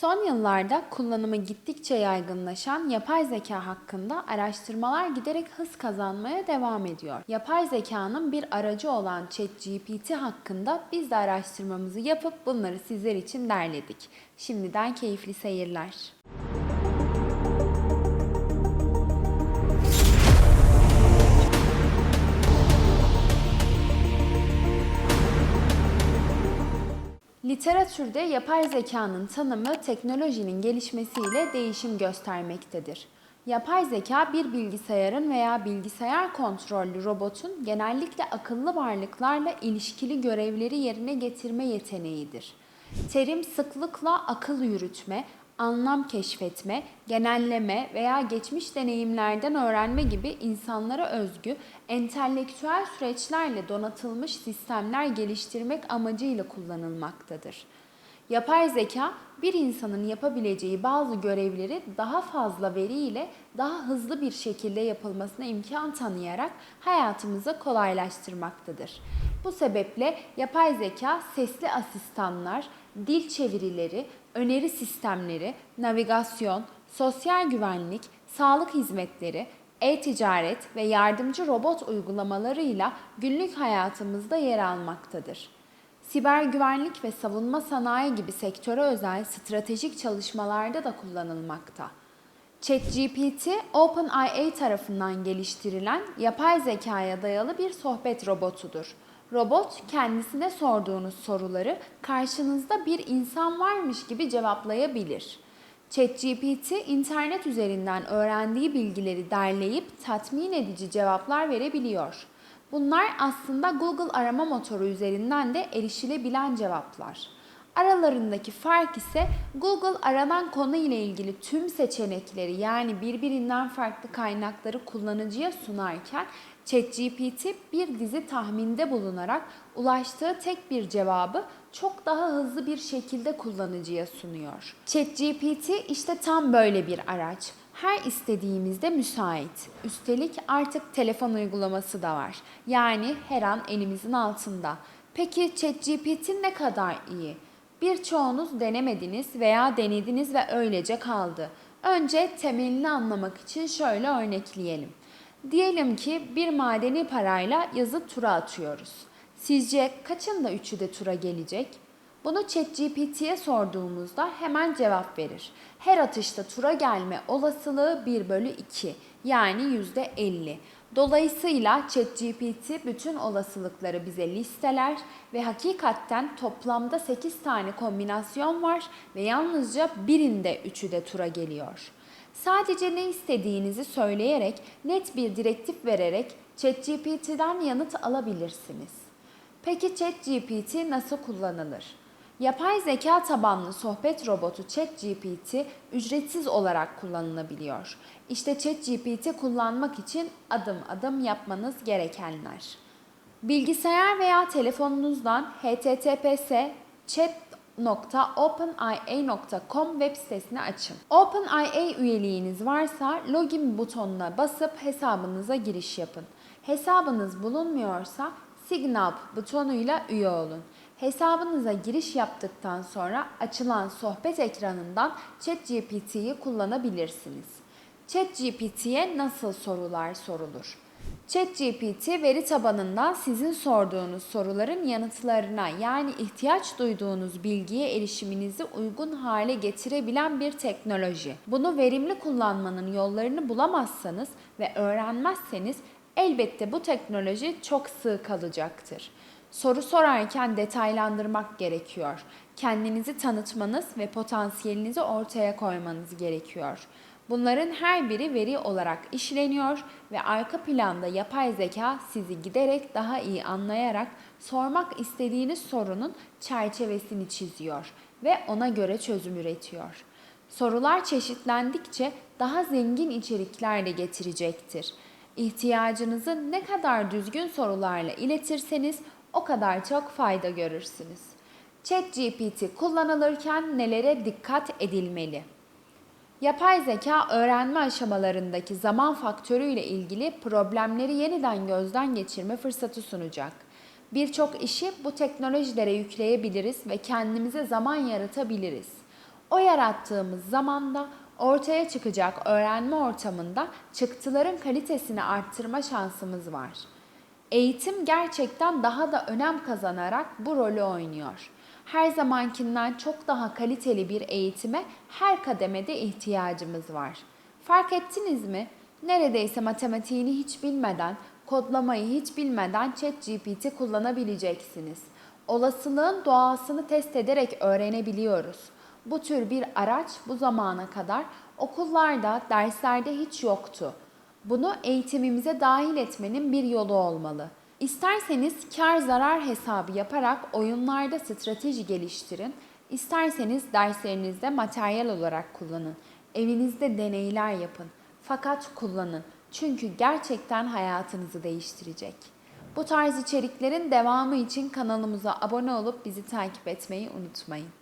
Son yıllarda kullanımı gittikçe yaygınlaşan yapay zeka hakkında araştırmalar giderek hız kazanmaya devam ediyor. Yapay zekanın bir aracı olan ChatGPT hakkında biz de araştırmamızı yapıp bunları sizler için derledik. Şimdiden keyifli seyirler. Literatürde yapay zekanın tanımı teknolojinin gelişmesiyle değişim göstermektedir. Yapay zeka bir bilgisayarın veya bilgisayar kontrollü robotun genellikle akıllı varlıklarla ilişkili görevleri yerine getirme yeteneğidir. Terim sıklıkla akıl yürütme, anlam keşfetme, genelleme veya geçmiş deneyimlerden öğrenme gibi insanlara özgü entelektüel süreçlerle donatılmış sistemler geliştirmek amacıyla kullanılmaktadır. Yapay zeka bir insanın yapabileceği bazı görevleri daha fazla veriyle daha hızlı bir şekilde yapılmasına imkan tanıyarak hayatımızı kolaylaştırmaktadır. Bu sebeple yapay zeka sesli asistanlar, dil çevirileri, öneri sistemleri, navigasyon, sosyal güvenlik, sağlık hizmetleri, e-ticaret ve yardımcı robot uygulamalarıyla günlük hayatımızda yer almaktadır. Siber güvenlik ve savunma sanayi gibi sektöre özel stratejik çalışmalarda da kullanılmakta. ChatGPT, OpenAI tarafından geliştirilen yapay zekaya dayalı bir sohbet robotudur. Robot kendisine sorduğunuz soruları karşınızda bir insan varmış gibi cevaplayabilir. ChatGPT internet üzerinden öğrendiği bilgileri derleyip tatmin edici cevaplar verebiliyor. Bunlar aslında Google arama motoru üzerinden de erişilebilen cevaplar. Aralarındaki fark ise Google aranan konu ile ilgili tüm seçenekleri yani birbirinden farklı kaynakları kullanıcıya sunarken ChatGPT bir dizi tahminde bulunarak ulaştığı tek bir cevabı çok daha hızlı bir şekilde kullanıcıya sunuyor. ChatGPT işte tam böyle bir araç. Her istediğimizde müsait. Üstelik artık telefon uygulaması da var. Yani her an elimizin altında. Peki ChatGPT ne kadar iyi? Birçoğunuz denemediniz veya denediniz ve öylece kaldı. Önce temelini anlamak için şöyle örnekleyelim. Diyelim ki bir madeni parayla yazı tura atıyoruz. Sizce kaçında üçü de tura gelecek? Bunu ChatGPT'ye sorduğumuzda hemen cevap verir. Her atışta tura gelme olasılığı 1 bölü 2 yani %50. Dolayısıyla ChatGPT bütün olasılıkları bize listeler ve hakikatten toplamda 8 tane kombinasyon var ve yalnızca birinde üçü de tura geliyor. Sadece ne istediğinizi söyleyerek, net bir direktif vererek ChatGPT'den yanıt alabilirsiniz. Peki ChatGPT nasıl kullanılır? Yapay zeka tabanlı sohbet robotu ChatGPT ücretsiz olarak kullanılabiliyor. İşte ChatGPT kullanmak için adım adım yapmanız gerekenler. Bilgisayar veya telefonunuzdan https chat.openai.com web sitesini açın. OpenIA üyeliğiniz varsa login butonuna basıp hesabınıza giriş yapın. Hesabınız bulunmuyorsa Sign Up butonuyla üye olun. Hesabınıza giriş yaptıktan sonra açılan sohbet ekranından ChatGPT'yi kullanabilirsiniz. ChatGPT'ye nasıl sorular sorulur? ChatGPT veri tabanından sizin sorduğunuz soruların yanıtlarına yani ihtiyaç duyduğunuz bilgiye erişiminizi uygun hale getirebilen bir teknoloji. Bunu verimli kullanmanın yollarını bulamazsanız ve öğrenmezseniz elbette bu teknoloji çok sığ kalacaktır. Soru sorarken detaylandırmak gerekiyor. Kendinizi tanıtmanız ve potansiyelinizi ortaya koymanız gerekiyor. Bunların her biri veri olarak işleniyor ve arka planda yapay zeka sizi giderek daha iyi anlayarak sormak istediğiniz sorunun çerçevesini çiziyor ve ona göre çözüm üretiyor. Sorular çeşitlendikçe daha zengin içerikler de getirecektir. İhtiyacınızı ne kadar düzgün sorularla iletirseniz o kadar çok fayda görürsünüz. ChatGPT kullanılırken nelere dikkat edilmeli? Yapay zeka öğrenme aşamalarındaki zaman faktörü ile ilgili problemleri yeniden gözden geçirme fırsatı sunacak. Birçok işi bu teknolojilere yükleyebiliriz ve kendimize zaman yaratabiliriz. O yarattığımız zamanda ortaya çıkacak öğrenme ortamında çıktıların kalitesini arttırma şansımız var. Eğitim gerçekten daha da önem kazanarak bu rolü oynuyor. Her zamankinden çok daha kaliteli bir eğitime her kademede ihtiyacımız var. Fark ettiniz mi? Neredeyse matematiğini hiç bilmeden, kodlamayı hiç bilmeden ChatGPT kullanabileceksiniz. Olasılığın doğasını test ederek öğrenebiliyoruz. Bu tür bir araç bu zamana kadar okullarda, derslerde hiç yoktu. Bunu eğitimimize dahil etmenin bir yolu olmalı. İsterseniz kar zarar hesabı yaparak oyunlarda strateji geliştirin, isterseniz derslerinizde materyal olarak kullanın. Evinizde deneyler yapın. Fakat kullanın. Çünkü gerçekten hayatınızı değiştirecek. Bu tarz içeriklerin devamı için kanalımıza abone olup bizi takip etmeyi unutmayın.